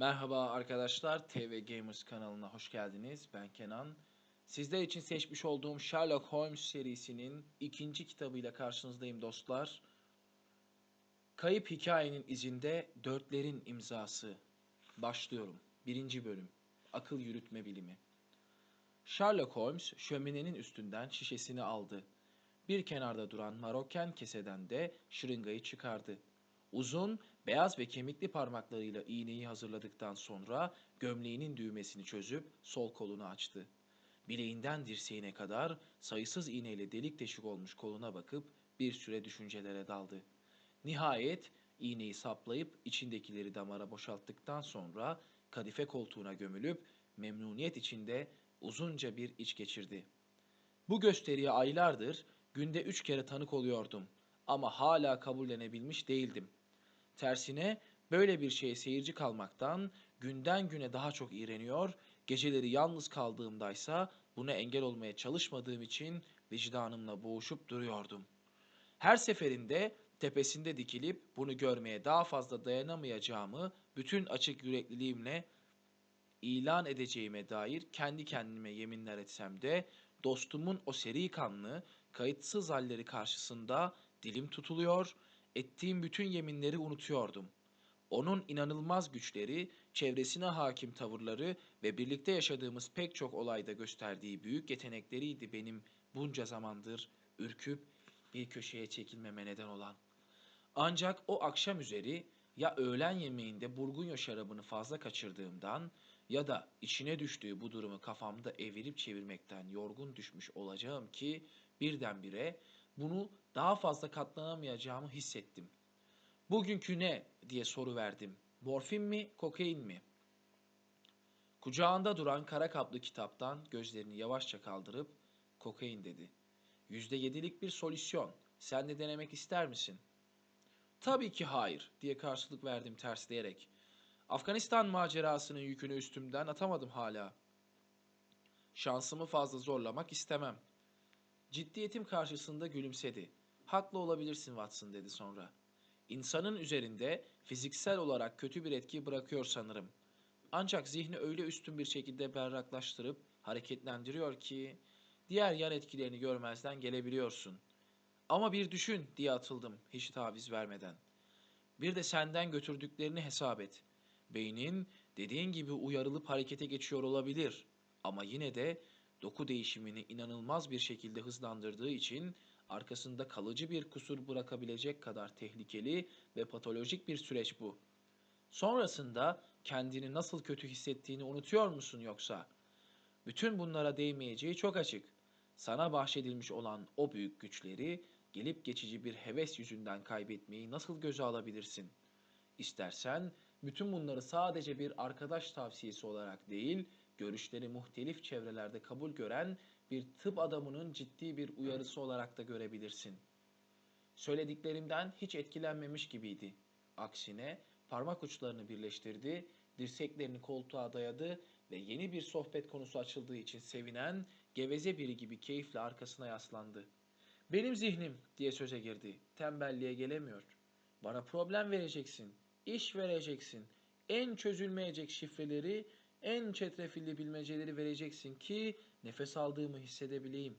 Merhaba arkadaşlar, TV Gamers kanalına hoş geldiniz. Ben Kenan. Sizler için seçmiş olduğum Sherlock Holmes serisinin ikinci kitabıyla karşınızdayım dostlar. Kayıp Hikayenin izinde Dörtlerin imzası. Başlıyorum. Birinci bölüm. Akıl yürütme bilimi. Sherlock Holmes şöminenin üstünden şişesini aldı. Bir kenarda duran marokken keseden de şırıngayı çıkardı. Uzun, beyaz ve kemikli parmaklarıyla iğneyi hazırladıktan sonra gömleğinin düğmesini çözüp sol kolunu açtı. Bileğinden dirseğine kadar sayısız iğneyle delik deşik olmuş koluna bakıp bir süre düşüncelere daldı. Nihayet iğneyi saplayıp içindekileri damara boşalttıktan sonra kadife koltuğuna gömülüp memnuniyet içinde uzunca bir iç geçirdi. Bu gösteriye aylardır günde üç kere tanık oluyordum ama hala kabullenebilmiş değildim. Tersine böyle bir şeye seyirci kalmaktan günden güne daha çok iğreniyor, geceleri yalnız kaldığımdaysa buna engel olmaya çalışmadığım için vicdanımla boğuşup duruyordum. Her seferinde tepesinde dikilip bunu görmeye daha fazla dayanamayacağımı bütün açık yürekliliğimle ilan edeceğime dair kendi kendime yeminler etsem de dostumun o seri kanlı, kayıtsız halleri karşısında dilim tutuluyor, ettiğim bütün yeminleri unutuyordum. Onun inanılmaz güçleri, çevresine hakim tavırları ve birlikte yaşadığımız pek çok olayda gösterdiği büyük yetenekleriydi benim bunca zamandır ürküp bir köşeye çekilmeme neden olan. Ancak o akşam üzeri ya öğlen yemeğinde burgunya şarabını fazla kaçırdığımdan ya da içine düştüğü bu durumu kafamda evirip çevirmekten yorgun düşmüş olacağım ki birdenbire bunu daha fazla katlanamayacağımı hissettim. Bugünkü ne diye soru verdim. Morfin mi, kokain mi? Kucağında duran kara kaplı kitaptan gözlerini yavaşça kaldırıp kokain dedi. Yüzde yedilik bir solüsyon. Sen de denemek ister misin? Tabii ki hayır diye karşılık verdim tersleyerek. Afganistan macerasının yükünü üstümden atamadım hala. Şansımı fazla zorlamak istemem. Ciddiyetim karşısında gülümsedi. Haklı olabilirsin Watson dedi sonra. İnsanın üzerinde fiziksel olarak kötü bir etki bırakıyor sanırım. Ancak zihni öyle üstün bir şekilde berraklaştırıp hareketlendiriyor ki diğer yan etkilerini görmezden gelebiliyorsun. Ama bir düşün diye atıldım hiç taviz vermeden. Bir de senden götürdüklerini hesap et. Beynin dediğin gibi uyarılıp harekete geçiyor olabilir ama yine de doku değişimini inanılmaz bir şekilde hızlandırdığı için arkasında kalıcı bir kusur bırakabilecek kadar tehlikeli ve patolojik bir süreç bu. Sonrasında kendini nasıl kötü hissettiğini unutuyor musun yoksa? Bütün bunlara değmeyeceği çok açık. Sana bahşedilmiş olan o büyük güçleri gelip geçici bir heves yüzünden kaybetmeyi nasıl göze alabilirsin? İstersen bütün bunları sadece bir arkadaş tavsiyesi olarak değil, görüşleri muhtelif çevrelerde kabul gören bir tıp adamının ciddi bir uyarısı olarak da görebilirsin. Söylediklerimden hiç etkilenmemiş gibiydi. Aksine parmak uçlarını birleştirdi, dirseklerini koltuğa dayadı ve yeni bir sohbet konusu açıldığı için sevinen, geveze biri gibi keyifle arkasına yaslandı. Benim zihnim diye söze girdi. Tembelliğe gelemiyor. Bana problem vereceksin, iş vereceksin, en çözülmeyecek şifreleri, en çetrefilli bilmeceleri vereceksin ki nefes aldığımı hissedebileyim.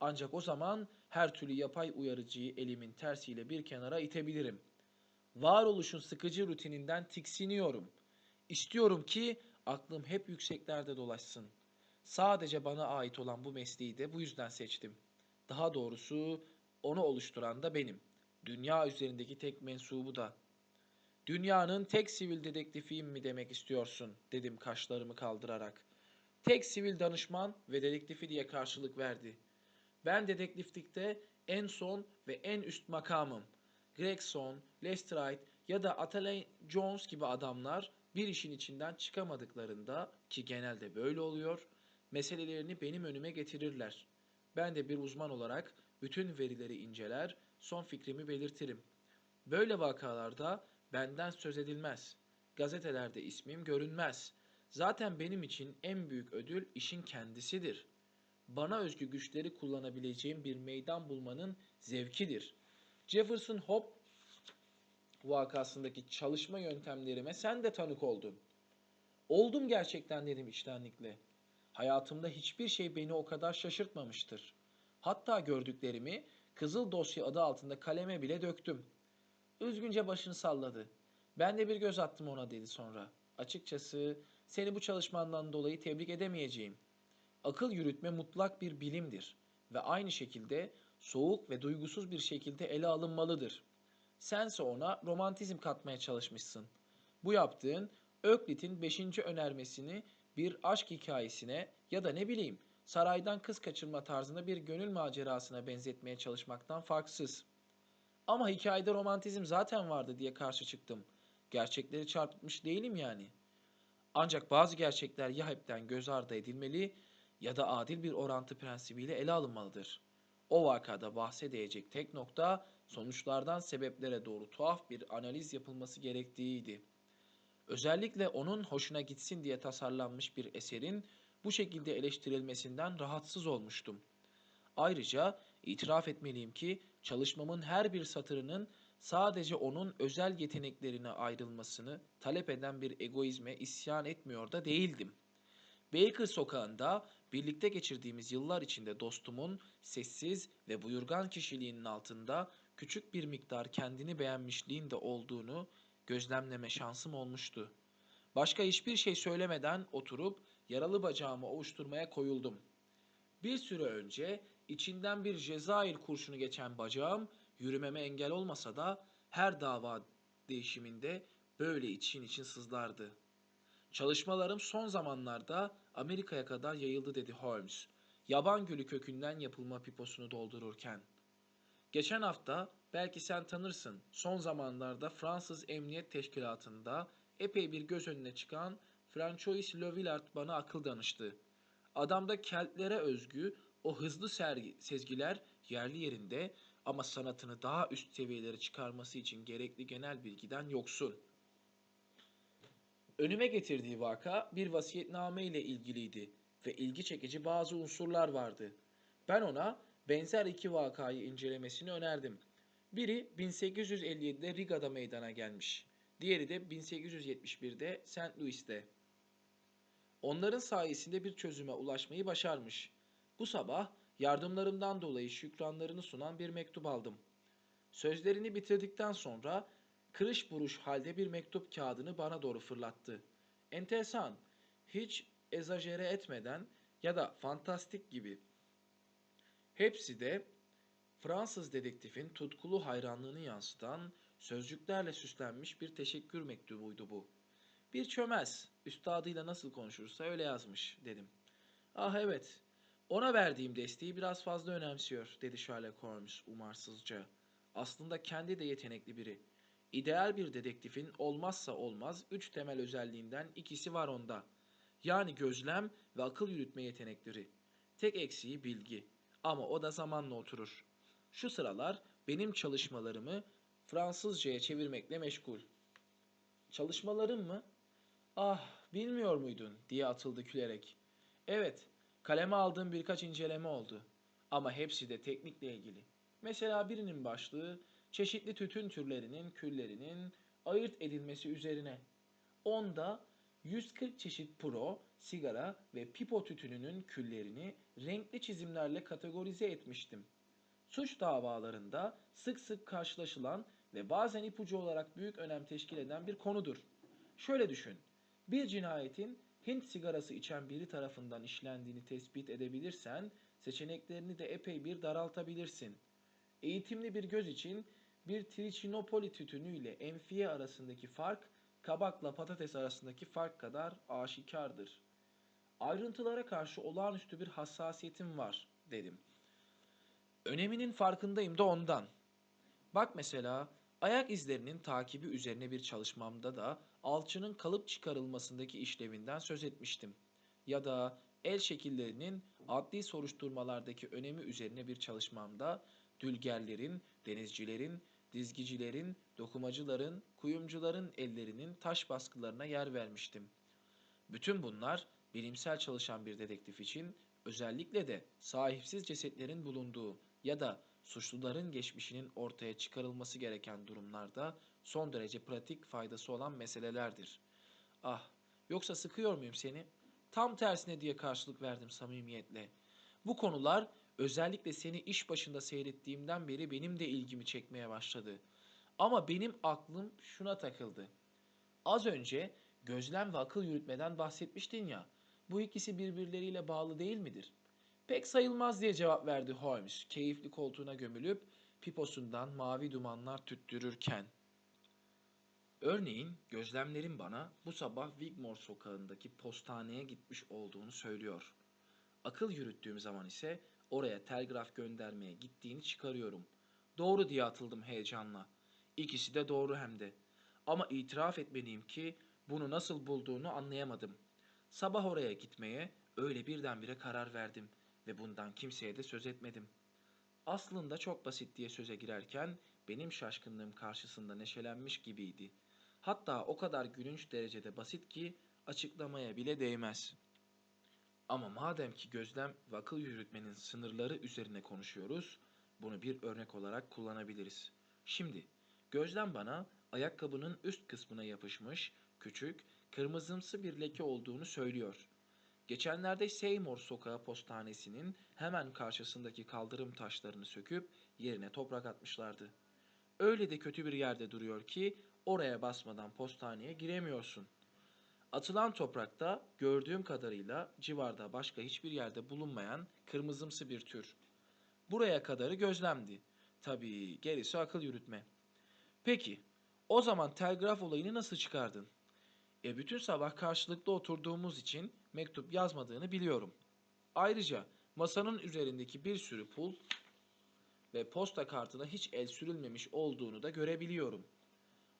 Ancak o zaman her türlü yapay uyarıcıyı elimin tersiyle bir kenara itebilirim. Varoluşun sıkıcı rutininden tiksiniyorum. İstiyorum ki aklım hep yükseklerde dolaşsın. Sadece bana ait olan bu mesleği de bu yüzden seçtim. Daha doğrusu onu oluşturan da benim. Dünya üzerindeki tek mensubu da. Dünyanın tek sivil dedektifiyim mi demek istiyorsun dedim kaşlarımı kaldırarak. Tek sivil danışman ve dedektifi diye karşılık verdi. Ben dedektiflikte en son ve en üst makamım. Gregson, Lestrade ya da Athelay Jones gibi adamlar bir işin içinden çıkamadıklarında ki genelde böyle oluyor, meselelerini benim önüme getirirler. Ben de bir uzman olarak bütün verileri inceler, son fikrimi belirtirim. Böyle vakalarda benden söz edilmez. Gazetelerde ismim görünmez. Zaten benim için en büyük ödül işin kendisidir. Bana özgü güçleri kullanabileceğim bir meydan bulmanın zevkidir. Jefferson Hope vakasındaki çalışma yöntemlerime sen de tanık oldun. Oldum gerçekten dedim içtenlikle. Hayatımda hiçbir şey beni o kadar şaşırtmamıştır. Hatta gördüklerimi Kızıl Dosya adı altında kaleme bile döktüm. Üzgünce başını salladı. Ben de bir göz attım ona dedi sonra. Açıkçası seni bu çalışmandan dolayı tebrik edemeyeceğim. Akıl yürütme mutlak bir bilimdir ve aynı şekilde soğuk ve duygusuz bir şekilde ele alınmalıdır. Sense ona romantizm katmaya çalışmışsın. Bu yaptığın Öklit'in 5. önermesini bir aşk hikayesine ya da ne bileyim saraydan kız kaçırma tarzında bir gönül macerasına benzetmeye çalışmaktan farksız. Ama hikayede romantizm zaten vardı diye karşı çıktım. Gerçekleri çarpıtmış değilim yani. Ancak bazı gerçekler ya hepten göz ardı edilmeli ya da adil bir orantı prensibiyle ele alınmalıdır. O vakada bahse değecek tek nokta sonuçlardan sebeplere doğru tuhaf bir analiz yapılması gerektiğiydi. Özellikle onun hoşuna gitsin diye tasarlanmış bir eserin bu şekilde eleştirilmesinden rahatsız olmuştum. Ayrıca itiraf etmeliyim ki çalışmamın her bir satırının sadece onun özel yeteneklerine ayrılmasını talep eden bir egoizme isyan etmiyor da değildim. Baker sokağında birlikte geçirdiğimiz yıllar içinde dostumun sessiz ve buyurgan kişiliğinin altında küçük bir miktar kendini beğenmişliğin de olduğunu gözlemleme şansım olmuştu. Başka hiçbir şey söylemeden oturup yaralı bacağımı ovuşturmaya koyuldum. Bir süre önce içinden bir Cezayir kurşunu geçen bacağım yürümeme engel olmasa da her dava değişiminde böyle için için sızlardı. Çalışmalarım son zamanlarda Amerika'ya kadar yayıldı dedi Holmes. Yaban gülü kökünden yapılma piposunu doldururken. Geçen hafta belki sen tanırsın son zamanlarda Fransız Emniyet Teşkilatı'nda epey bir göz önüne çıkan Francois Le Villard bana akıl danıştı. Adamda Keltlere özgü o hızlı sergi, sezgiler yerli yerinde ama sanatını daha üst seviyelere çıkarması için gerekli genel bilgiden yoksun. Önüme getirdiği vaka bir vasiyetname ile ilgiliydi ve ilgi çekici bazı unsurlar vardı. Ben ona benzer iki vakayı incelemesini önerdim. Biri 1857'de Riga'da meydana gelmiş. Diğeri de 1871'de St. Louis'te. Onların sayesinde bir çözüme ulaşmayı başarmış. Bu sabah yardımlarımdan dolayı şükranlarını sunan bir mektup aldım. Sözlerini bitirdikten sonra kırış buruş halde bir mektup kağıdını bana doğru fırlattı. Enteresan, hiç ezajere etmeden ya da fantastik gibi. Hepsi de Fransız dedektifin tutkulu hayranlığını yansıtan sözcüklerle süslenmiş bir teşekkür mektubuydu bu. Bir çömez, üstadıyla nasıl konuşursa öyle yazmış dedim. Ah evet, ona verdiğim desteği biraz fazla önemsiyor dedi Sherlock Holmes umarsızca. Aslında kendi de yetenekli biri. İdeal bir dedektifin olmazsa olmaz üç temel özelliğinden ikisi var onda. Yani gözlem ve akıl yürütme yetenekleri. Tek eksiği bilgi. Ama o da zamanla oturur. Şu sıralar benim çalışmalarımı Fransızcaya çevirmekle meşgul. Çalışmalarım mı? Ah, bilmiyor muydun diye atıldı külerek. Evet, kaleme aldığım birkaç inceleme oldu. Ama hepsi de teknikle ilgili. Mesela birinin başlığı çeşitli tütün türlerinin küllerinin ayırt edilmesi üzerine. Onda 140 çeşit pro, sigara ve pipo tütününün küllerini renkli çizimlerle kategorize etmiştim. Suç davalarında sık sık karşılaşılan ve bazen ipucu olarak büyük önem teşkil eden bir konudur. Şöyle düşün. Bir cinayetin Hint sigarası içen biri tarafından işlendiğini tespit edebilirsen seçeneklerini de epey bir daraltabilirsin. Eğitimli bir göz için bir trichinopoly tütünü ile enfiye arasındaki fark kabakla patates arasındaki fark kadar aşikardır. Ayrıntılara karşı olağanüstü bir hassasiyetim var dedim. Öneminin farkındayım da ondan. Bak mesela ayak izlerinin takibi üzerine bir çalışmamda da alçının kalıp çıkarılmasındaki işlevinden söz etmiştim. Ya da el şekillerinin adli soruşturmalardaki önemi üzerine bir çalışmamda dülgerlerin, denizcilerin, dizgicilerin, dokumacıların, kuyumcuların ellerinin taş baskılarına yer vermiştim. Bütün bunlar bilimsel çalışan bir dedektif için özellikle de sahipsiz cesetlerin bulunduğu ya da suçluların geçmişinin ortaya çıkarılması gereken durumlarda son derece pratik faydası olan meselelerdir. Ah, Yoksa sıkıyor muyum seni? Tam tersine diye karşılık verdim samimiyetle. Bu konular özellikle seni iş başında seyrettiğimden beri benim de ilgimi çekmeye başladı. Ama benim aklım şuna takıldı. Az önce gözlem ve akıl yürütmeden bahsetmiştin ya. Bu ikisi birbirleriyle bağlı değil midir? Pek sayılmaz diye cevap verdi Holmes, keyifli koltuğuna gömülüp piposundan mavi dumanlar tüttürürken. Örneğin gözlemlerim bana bu sabah Wigmore sokağındaki postaneye gitmiş olduğunu söylüyor. Akıl yürüttüğüm zaman ise oraya telgraf göndermeye gittiğini çıkarıyorum. Doğru diye atıldım heyecanla. İkisi de doğru hem de. Ama itiraf etmeliyim ki bunu nasıl bulduğunu anlayamadım. Sabah oraya gitmeye öyle birdenbire karar verdim ve bundan kimseye de söz etmedim. Aslında çok basit diye söze girerken benim şaşkınlığım karşısında neşelenmiş gibiydi. Hatta o kadar gülünç derecede basit ki açıklamaya bile değmez. Ama madem ki gözlem ve yürütmenin sınırları üzerine konuşuyoruz, bunu bir örnek olarak kullanabiliriz. Şimdi gözlem bana ayakkabının üst kısmına yapışmış küçük kırmızımsı bir leke olduğunu söylüyor. Geçenlerde Seymour Sokağı Postanesi'nin hemen karşısındaki kaldırım taşlarını söküp yerine toprak atmışlardı. Öyle de kötü bir yerde duruyor ki oraya basmadan postaneye giremiyorsun. Atılan toprakta gördüğüm kadarıyla civarda başka hiçbir yerde bulunmayan kırmızımsı bir tür. Buraya kadarı gözlemdi. Tabii gerisi akıl yürütme. Peki, o zaman telgraf olayını nasıl çıkardın? E bütün sabah karşılıklı oturduğumuz için mektup yazmadığını biliyorum. Ayrıca masanın üzerindeki bir sürü pul ve posta kartına hiç el sürülmemiş olduğunu da görebiliyorum.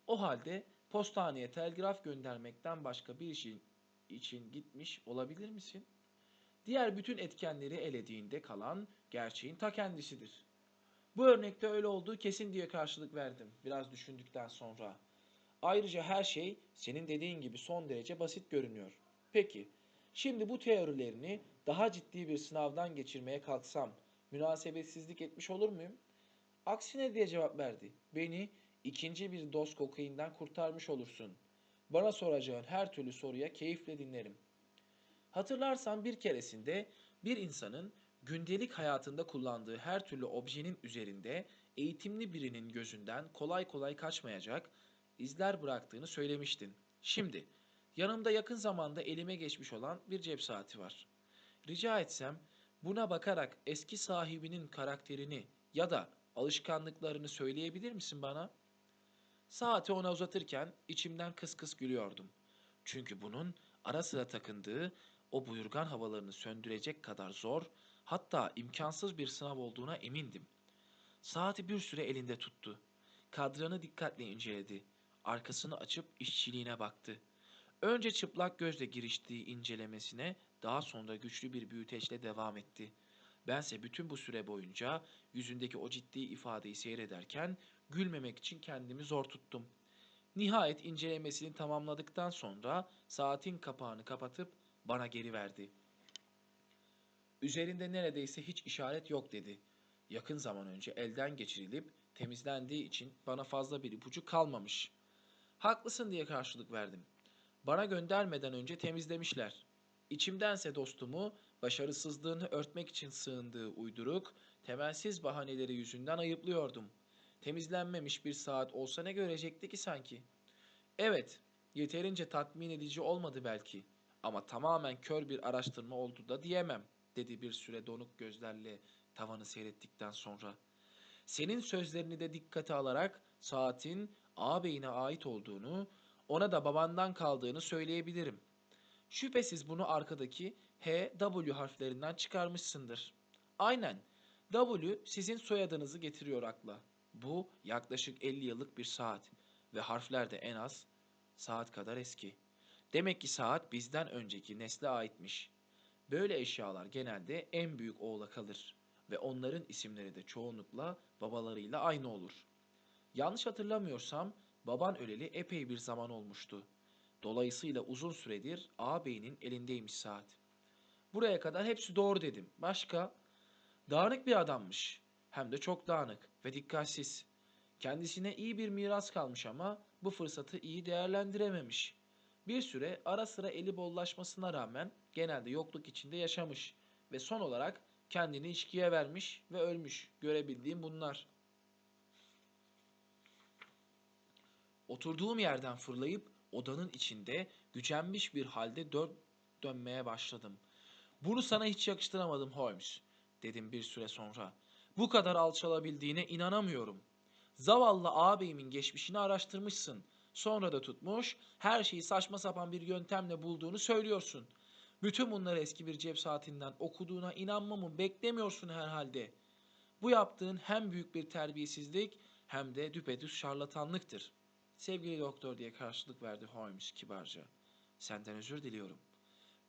O halde postaneye telgraf göndermekten başka bir işin için gitmiş olabilir misin? Diğer bütün etkenleri elediğinde kalan gerçeğin ta kendisidir. Bu örnekte öyle olduğu kesin diye karşılık verdim biraz düşündükten sonra. Ayrıca her şey senin dediğin gibi son derece basit görünüyor. Peki, şimdi bu teorilerini daha ciddi bir sınavdan geçirmeye kalksam münasebetsizlik etmiş olur muyum? Aksine diye cevap verdi. Beni ikinci bir doz kokainden kurtarmış olursun. Bana soracağın her türlü soruya keyifle dinlerim. Hatırlarsan bir keresinde bir insanın gündelik hayatında kullandığı her türlü objenin üzerinde eğitimli birinin gözünden kolay kolay kaçmayacak izler bıraktığını söylemiştin. Şimdi yanımda yakın zamanda elime geçmiş olan bir cep saati var. Rica etsem buna bakarak eski sahibinin karakterini ya da alışkanlıklarını söyleyebilir misin bana? Saati ona uzatırken içimden kıs kıs gülüyordum. Çünkü bunun ara sıra takındığı o buyurgan havalarını söndürecek kadar zor, hatta imkansız bir sınav olduğuna emindim. Saati bir süre elinde tuttu. Kadranı dikkatle inceledi. Arkasını açıp işçiliğine baktı. Önce çıplak gözle giriştiği incelemesine, daha sonra güçlü bir büyüteçle devam etti. Bense bütün bu süre boyunca yüzündeki o ciddi ifadeyi seyrederken gülmemek için kendimi zor tuttum. Nihayet incelemesini tamamladıktan sonra saatin kapağını kapatıp bana geri verdi. Üzerinde neredeyse hiç işaret yok dedi. Yakın zaman önce elden geçirilip temizlendiği için bana fazla bir ipucu kalmamış. Haklısın diye karşılık verdim. Bana göndermeden önce temizlemişler. İçimdense dostumu başarısızlığını örtmek için sığındığı uyduruk, temelsiz bahaneleri yüzünden ayıplıyordum. Temizlenmemiş bir saat olsa ne görecekti ki sanki? Evet, yeterince tatmin edici olmadı belki ama tamamen kör bir araştırma oldu da diyemem, dedi bir süre donuk gözlerle tavanı seyrettikten sonra. Senin sözlerini de dikkate alarak saatin ağabeyine ait olduğunu, ona da babandan kaldığını söyleyebilirim. Şüphesiz bunu arkadaki H, W harflerinden çıkarmışsındır. Aynen. W sizin soyadınızı getiriyor akla. Bu yaklaşık 50 yıllık bir saat ve harfler de en az saat kadar eski. Demek ki saat bizden önceki nesle aitmiş. Böyle eşyalar genelde en büyük oğula kalır ve onların isimleri de çoğunlukla babalarıyla aynı olur. Yanlış hatırlamıyorsam baban öleli epey bir zaman olmuştu. Dolayısıyla uzun süredir ağabeyinin elindeymiş saat. Buraya kadar hepsi doğru dedim. Başka? Dağınık bir adammış. Hem de çok dağınık ve dikkatsiz. Kendisine iyi bir miras kalmış ama bu fırsatı iyi değerlendirememiş. Bir süre ara sıra eli bollaşmasına rağmen genelde yokluk içinde yaşamış ve son olarak kendini içkiye vermiş ve ölmüş. Görebildiğim bunlar. Oturduğum yerden fırlayıp odanın içinde gücenmiş bir halde dön dönmeye başladım. Bunu sana hiç yakıştıramadım Holmes, dedim bir süre sonra. Bu kadar alçalabildiğine inanamıyorum. Zavallı ağabeyimin geçmişini araştırmışsın. Sonra da tutmuş, her şeyi saçma sapan bir yöntemle bulduğunu söylüyorsun. Bütün bunları eski bir cep saatinden okuduğuna inanmamı beklemiyorsun herhalde. Bu yaptığın hem büyük bir terbiyesizlik hem de düpedüz şarlatanlıktır. Sevgili doktor diye karşılık verdi Holmes kibarca. Senden özür diliyorum.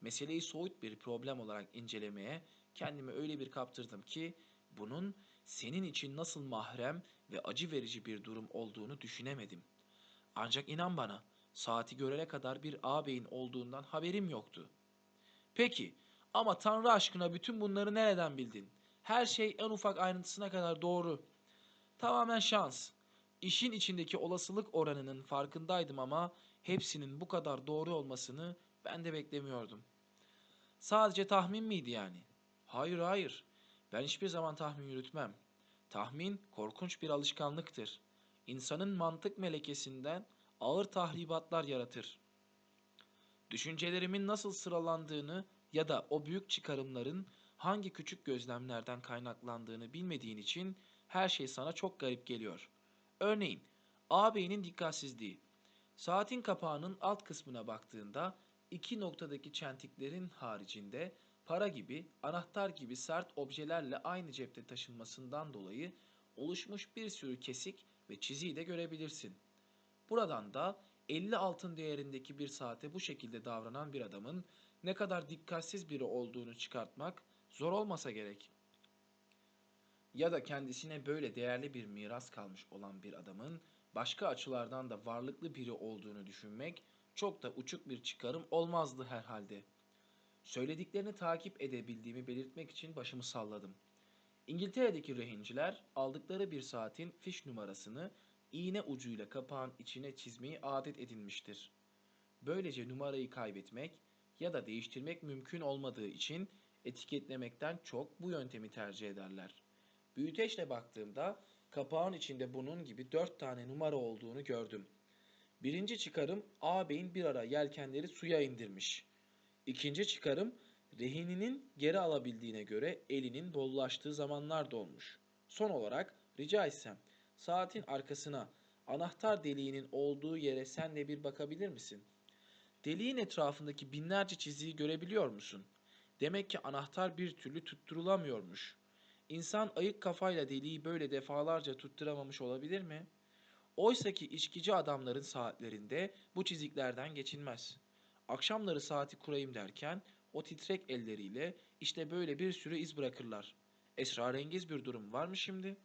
Meseleyi soyut bir problem olarak incelemeye kendimi öyle bir kaptırdım ki bunun senin için nasıl mahrem ve acı verici bir durum olduğunu düşünemedim. Ancak inan bana, saati görene kadar bir ağabeyin olduğundan haberim yoktu. Peki, ama Tanrı aşkına bütün bunları nereden bildin? Her şey en ufak ayrıntısına kadar doğru. Tamamen şans. İşin içindeki olasılık oranının farkındaydım ama hepsinin bu kadar doğru olmasını ben de beklemiyordum. Sadece tahmin miydi yani? Hayır hayır. Ben hiçbir zaman tahmin yürütmem. Tahmin korkunç bir alışkanlıktır. İnsanın mantık melekesinden ağır tahribatlar yaratır. Düşüncelerimin nasıl sıralandığını ya da o büyük çıkarımların hangi küçük gözlemlerden kaynaklandığını bilmediğin için her şey sana çok garip geliyor. Örneğin, ağabeyinin dikkatsizliği. Saatin kapağının alt kısmına baktığında iki noktadaki çentiklerin haricinde para gibi, anahtar gibi sert objelerle aynı cepte taşınmasından dolayı oluşmuş bir sürü kesik ve çiziyi de görebilirsin. Buradan da 50 altın değerindeki bir saate bu şekilde davranan bir adamın ne kadar dikkatsiz biri olduğunu çıkartmak zor olmasa gerek. Ya da kendisine böyle değerli bir miras kalmış olan bir adamın başka açılardan da varlıklı biri olduğunu düşünmek çok da uçuk bir çıkarım olmazdı herhalde. Söylediklerini takip edebildiğimi belirtmek için başımı salladım. İngiltere'deki rehinciler aldıkları bir saatin fiş numarasını iğne ucuyla kapağın içine çizmeyi adet edinmiştir. Böylece numarayı kaybetmek ya da değiştirmek mümkün olmadığı için etiketlemekten çok bu yöntemi tercih ederler. Büyüteçle baktığımda kapağın içinde bunun gibi dört tane numara olduğunu gördüm. Birinci çıkarım ağabeyin bir ara yelkenleri suya indirmiş. İkinci çıkarım rehininin geri alabildiğine göre elinin bollaştığı zamanlar da olmuş. Son olarak rica etsem saatin arkasına anahtar deliğinin olduğu yere sen de bir bakabilir misin? Deliğin etrafındaki binlerce çiziyi görebiliyor musun? Demek ki anahtar bir türlü tutturulamıyormuş. İnsan ayık kafayla deliği böyle defalarca tutturamamış olabilir mi? Oysa ki içkici adamların saatlerinde bu çiziklerden geçilmez. Akşamları saati kurayım derken o titrek elleriyle işte böyle bir sürü iz bırakırlar. Esrarengiz bir durum var mı şimdi?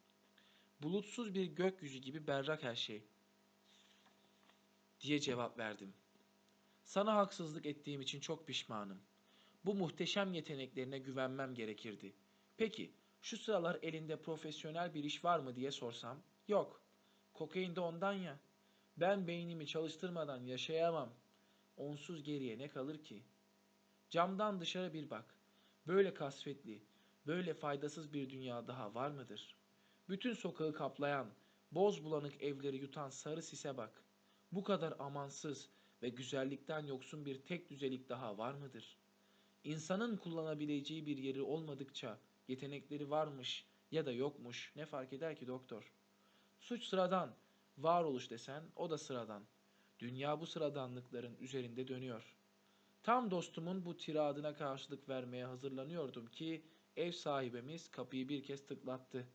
Bulutsuz bir gökyüzü gibi berrak her şey. Diye cevap verdim. Sana haksızlık ettiğim için çok pişmanım. Bu muhteşem yeteneklerine güvenmem gerekirdi. Peki, şu sıralar elinde profesyonel bir iş var mı diye sorsam, yok. Kokain de ondan ya. Ben beynimi çalıştırmadan yaşayamam. Onsuz geriye ne kalır ki? Camdan dışarı bir bak. Böyle kasvetli, böyle faydasız bir dünya daha var mıdır? Bütün sokağı kaplayan, boz bulanık evleri yutan sarı sise bak. Bu kadar amansız ve güzellikten yoksun bir tek düzelik daha var mıdır? İnsanın kullanabileceği bir yeri olmadıkça yetenekleri varmış ya da yokmuş ne fark eder ki doktor? Suç sıradan, varoluş desen o da sıradan. Dünya bu sıradanlıkların üzerinde dönüyor. Tam dostumun bu tiradına karşılık vermeye hazırlanıyordum ki ev sahibimiz kapıyı bir kez tıklattı.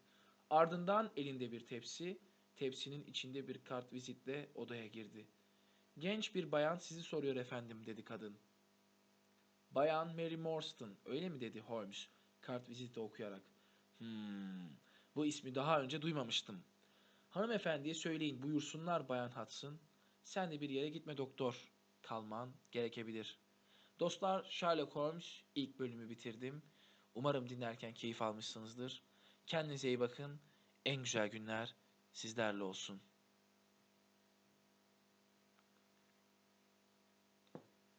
Ardından elinde bir tepsi, tepsinin içinde bir kart vizitle odaya girdi. Genç bir bayan sizi soruyor efendim dedi kadın. Bayan Mary Morstan öyle mi dedi Holmes kart viziti okuyarak. Hmm, bu ismi daha önce duymamıştım. Hanımefendiye söyleyin buyursunlar Bayan Hudson. Sen de bir yere gitme doktor. Kalman gerekebilir. Dostlar Sherlock Holmes ilk bölümü bitirdim. Umarım dinlerken keyif almışsınızdır. Kendinize iyi bakın. En güzel günler sizlerle olsun.